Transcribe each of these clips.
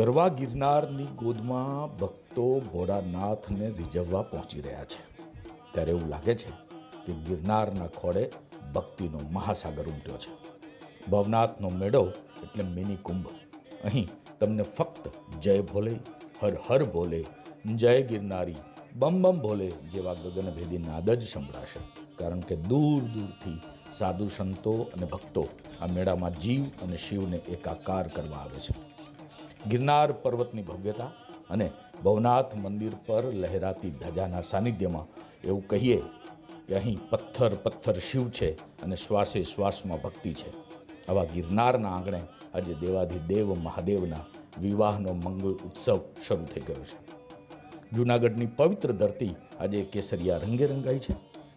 ગરવા ગિરનારની ગોદમાં ભક્તો ભોળાનાથને રીઝવવા પહોંચી રહ્યા છે. ત્યારે એવું લાગે છે કે ગિરનારના ખોળે ભક્તિનો મહાસાગર ઉમટ્યો છે. ભવનાથનો મેળો એટલે મિની કુંભ. અહીં તમને ફક્ત જય ભોલે, હર હર ભોલે, જય ગિરનારી, બમ બમ ભોલે જેવા ગગનભેદી નાદ જ સંભળાશે. કારણ કે દૂર દૂરથી સાધુ સંતો અને ભક્તો આ મેળામાં જીવ અને શિવને એકાકાર કરવા આવે છે. ગિરનાર પર્વતની ભવ્યતા અને ભવનાથ મંદિર પર લહેરાતી ધજાના સાનિધ્યમાં એવું કહીએ કે અહીં પથ્થર પથ્થર શિવ છે અને શ્વાસે શ્વાસમાં ભક્તિ છે. આવા ગિરનારના આંગણે આજે દેવાધિદેવ મહાદેવના વિવાહનો મંગળ ઉત્સવ શરૂ થઈ ગયો છે. જૂનાગઢની પવિત્ર ધરતી આજે કેસરિયા રંગે રંગાઈ છે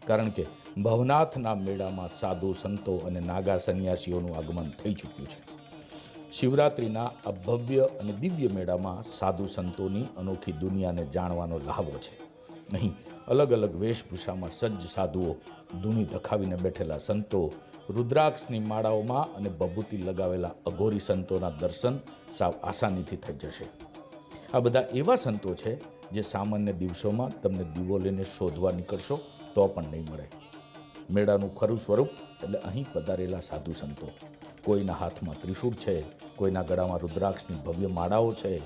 કારણ કે ભવનાથના મેળામાં સાધુ સંતો અને નાગા સંન્યાસીઓનું આગમન થઈ ચૂક્યું છે. શિવરાત્રિના આ ભવ્ય અને દિવ્ય મેળામાં સાધુ સંતોની અનોખી દુનિયાને જાણવાનો લહાવો છે. અહીં અલગ અલગ વેશભૂષામાં સજ્જ સાધુઓ, ધૂણી ધખાવીને બેઠેલા સંતો, રુદ્રાક્ષની માળાઓમાં અને બભૂતિ લગાવેલા અઘોરી સંતોના દર્શન સાવ આસાનીથી થઈ જશે. આ બધા એવા સંતો છે જે સામાન્ય દિવસોમાં તમને દીવો લઈને શોધવા નીકળશો તો પણ નહીં મળે. મેળાનું ખરું સ્વરૂપ એટલે અહીં પધારેલા સાધુ સંતો. કોઈના હાથમાં ત્રિશૂળ છે કોઈના ગળામાં રુદ્રાક્ષની ભવ્ય માળાઓ છે.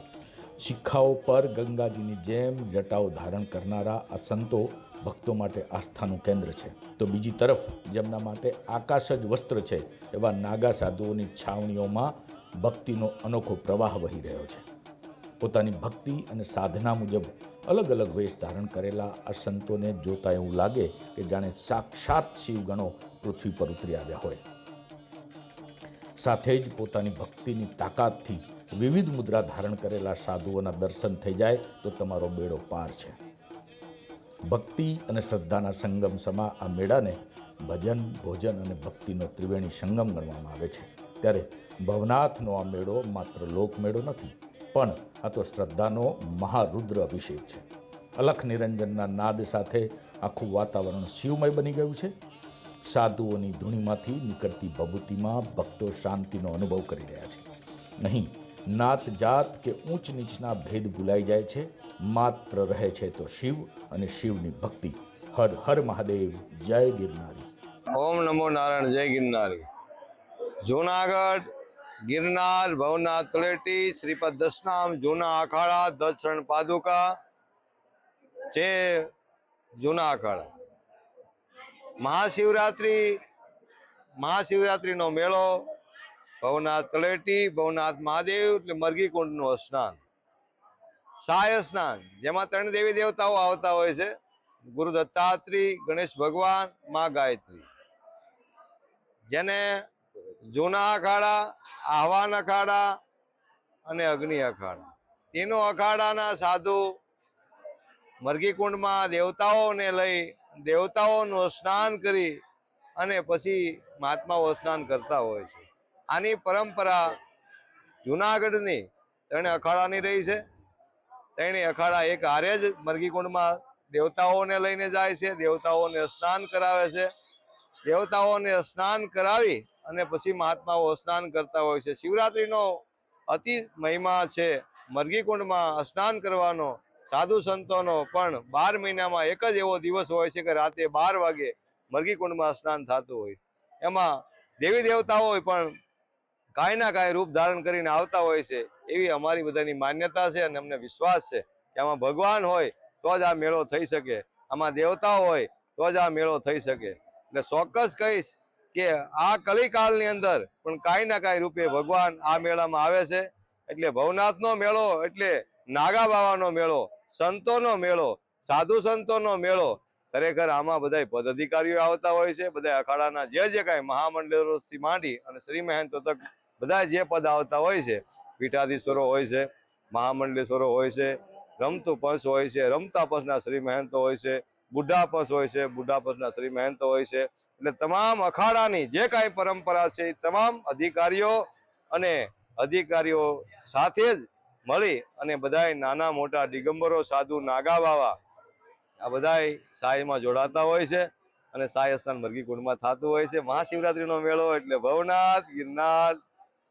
શિખાઓ પર ગંગાજીની જેમ જટાઓ ધારણ કરનારા આ સંતો ભક્તો માટે આસ્થાનું કેન્દ્ર છે. તો બીજી તરફ જેમના માટે આકાશ જ વસ્ત્ર છે, એવા નાગા સાધુઓની છાવણીઓમાં ભક્તિનો અનોખો પ્રવાહ વહી રહ્યો છે. પોતાની ભક્તિ અને સાધના મુજબ અલગ અલગ વેશ ધારણ કરેલા આ સંતોને જોતા એવું લાગે કે જાણે સાક્ષાત શિવગણો પૃથ્વી પર ઉતરી આવ્યા હોય. સાથે જ પોતાની ભક્તિની તાકાતથી વિવિધ મુદ્રા ધારણ કરેલા સાધુઓના દર્શન થઈ જાય તો તમારો બેડો પાર છે. ભક્તિ અને શ્રદ્ધાના સંગમ સમા આ મેળાને ભજન, ભોજન અને ભક્તિનો ત્રિવેણી સંગમ ગણવામાં આવે છે. ત્યારે ભવનાથનો આ મેળો માત્ર લોકમેળો નથી, પણ આ તો શ્રદ્ધાનો મહારુદ્ર અભિષેક છે. અલખ નિરંજનના નાદ સાથે આખું વાતાવરણ શિવમય બની ગયું છે. સાધુઓની ધૂણીમાંથી નીકળતી ભભૂતિમાં ભક્તો શાંતિનો અનુભવ કરી રહ્યા છે. નહીં નાત જાત કે ઊંચ નીચના ભેદ ભૂલાઈ જાય છે, માત્ર રહે છે તો શિવ અને શિવની ભક્તિ. હર હર મહાદેવ, જય ગિરનારી. ઓમ નમો નારાયણ, જય ગિરનારી. જૂનાગઢ, ગિરનાર, ભવનાથ તળેટી, શ્રીપદ દશનામ જૂના અખાડા દર્શન પાદુકા. જે જૂના અખાડા. મહાશિવરાત્રિ, મહાશિવરાત્રિનો મેળો, ભવનાથ તળેટી, ભવનાથ મહાદેવ એટલે મરઘી કુંડનું સ્નાન. સાય સ્નાન, જેમાં ત્રણ દેવી દેવતાઓ આવતા હોય છે. ગુરુ દત્તાત્રી ગણેશ ભગવાન, મા ગાયત્રી. જેને જૂના અખાડા, આહવાન અખાડા અને અગ્નિ અખાડા. તેનો અખાડાના સાધુ મરઘી કુંડમાં દેવતાઓને લઈ દેવતાઓનું સ્નાન કરી અને પછી મહાત્માઓ સ્નાન કરતા હોય છે. આની પરંપરા જૂનાગઢની. તેણે અખાડાની રહી છે. તેણે અખાડા એક હારે જ મરઘીકુંડમાં દેવતાઓને લઈને જાય છે. દેવતાઓને સ્નાન કરાવે છે. દેવતાઓને સ્નાન કરાવી અને પછી મહાત્માઓ સ્નાન કરતા હોય છે. શિવરાત્રિનો અતિ મહિમા છે મરઘીકુંડમાં સ્નાન કરવાનો. સાધુ સંતોનો પણ બાર મહિનામાં એક જ એવો દિવસ હોય છે કે રાતે બાર વાગે મરઘી કુંડમાં સ્નાન થતું હોય. એમાં દેવી દેવતાઓ પણ કાંઈ ના કાંઈ રૂપ ધારણ કરીને આવતા હોય છે. એવી અમારી બધાની માન્યતા છે અને અમને વિશ્વાસ છે કે આમાં ભગવાન હોય તો જ આ મેળો થઈ શકે. આમાં દેવતાઓ હોય તો જ આ મેળો થઈ શકે. એટલે ચોક્કસ કહીશ કે આ કલિકાળની અંદર પણ કાંઈ ના કાંઈ રૂપે ભગવાન આ મેળામાં આવે છે. એટલે ભવનાથનો મેળો એટલે નાગા બાવાનો મેળો સંતોનો મેળો, સાધુ સંતોનો મેળો, ખરેખર આમાં બધા પદ અધિકારીઓ આવતા હોય છે બધા અખાડાના જે જે કાંઈ મહામંડળોથી માંડી અને શ્રી મહેંતો તક બધા જે પદ આવતા હોય છે પીઠાધીશ્વરો હોય છે, મહામંડલેશ્વરો હોય છે, રમતું પંચ હોય છે, રમતા પંચના શ્રી મહેંતો હોય છે, બુઢા પંચ હોય છે, બુઢા પંચના શ્રી મહેંતો હોય છે, એટલે તમામ અખાડાની જે કાંઈ પરંપરા છે, એ તમામ અધિકારીઓ અને અધિકારીઓ સાથે જ મળી અને બધાય નાના મોટા દિગંબરો, સાધુ નાગા બાવા આ બધાય સાયમાં જોડાતા હોય છે અને સાય સ્થાન મરઘીકુંડમાં થતું હોય છે. મહાશિવરાત્રિનો મેળો એટલે ભવનાથ, ગિરનાર,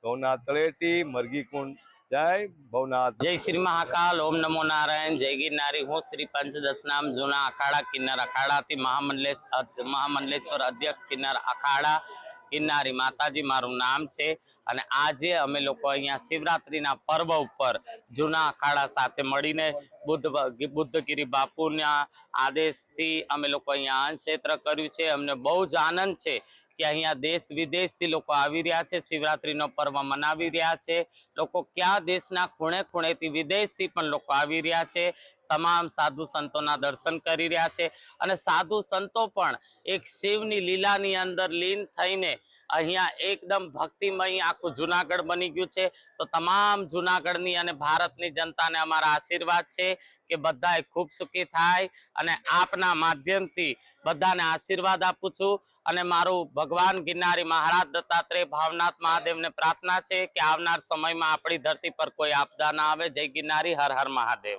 ભવનાથ તળેટી, મરઘીકુંડ. જય ભવનાથ. જય શ્રી મહાકાલ. ઓમ નમો નારાયણ. જય ગિરનારી. હું શ્રી પંચદશનામ જૂના અખાડા કિન્નર અખાડાથી મહામંડલેશ મહામંડલેશ્વર અધ્યક્ષ કિન્નર અખાડા. કિન્નારી માતાજી મારું નામ છે અને આજે અમે લોકો અહીંયા શિવરાત્રીના પર્વ ઉપર જૂના અખાડા સાથે મળીને બુદ્ધ બુદ્ધગીરી બાપુના આદેશથી અમે લોકો અહીંયા અન્ન કર્યું છે. અમને બહુ જ આનંદ છે કે અહીંયા દેશ વિદેશથી લોકો આવી રહ્યા છે, શિવરાત્રીનો પર્વ મનાવી રહ્યા છે. લોકો ક્યાં દેશના ખૂણે ખૂણેથી વિદેશથી પણ લોકો આવી રહ્યા છે. તમામ સાધુ સંતોના દર્શન કરી રહ્યા છે. અને સાધુ સંતો પણ એક શિવની લીલાની અંદર લીન થઈને અહીંયા એકદમ ભક્તિમય આખું જુનાગઢ બની ગયું છે. તો તમામ જુનાગઢની અને ભારતની જનતાને અમારા આશીર્વાદ છે કે બધાએ ખૂબ સુખી થાય અને આપના માધ્યમથી બધાને આશીર્વાદ આપું છું. અને મારું ભગવાન ગિરનારી મહારાજ દત્તાત્રેય ભાવનાથ મહાદેવને પ્રાર્થના છે કે આવનાર સમયમાં આપણી ધરતી પર કોઈ આપદા ના આવે. જય ગિરનારી, હર હર મહાદેવ.